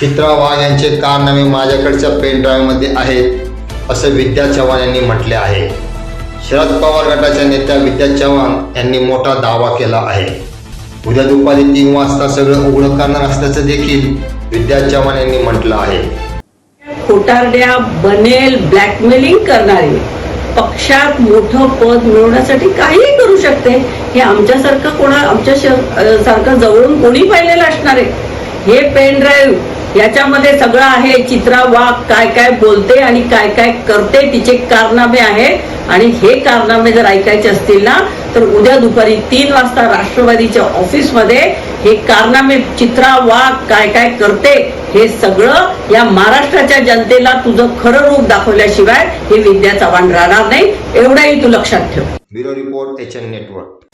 चित्रा वाघ यांचे कारनामे माझ्याकडच्या पेन ड्राईव्हमध्ये आहेत असं विद्या चव्हाण यांनी म्हटले आहे. शरद पवार गटाच्या नेत्या विद्या चव्हाण यांनी मोठा दावा केला आहे. उद्या दुपारी तीन वाजता सगळं उघडं करणार असल्याचं देखील विद्या चव्हाण यांनी म्हटलं आहे. खोटारड्या बनेल ब्लॅकमेलिंग करणारे पक्षात मोठं पद मिळवण्यासाठी काहीही करू शकते हे आमच्यासारखं कोणा आमच्या श- सारखं जवळून कोणी पाहिलेलं असणार आहे? हे पेन ड्राईव्ह याच्यामध्ये सगळं आहे चित्रा वाघ काय काय बोलते आणि काय काय करते तिचे कारनामे आहेत. आणि हे कारनामे जर ऐकायचे असतील ना तर उद्या दुपारी तीन वाजता राष्ट्रवादीच्या ऑफिसमध्ये हे कारनामे चित्रा वाघ काय काय करते हे सगळं या महाराष्ट्राच्या जनतेला तुझं खरं रूप दाखवल्याशिवाय हे विद्या चव्हाण राहणार नाही. एवढंही तू लक्षात ठेव. Bureau report H N network.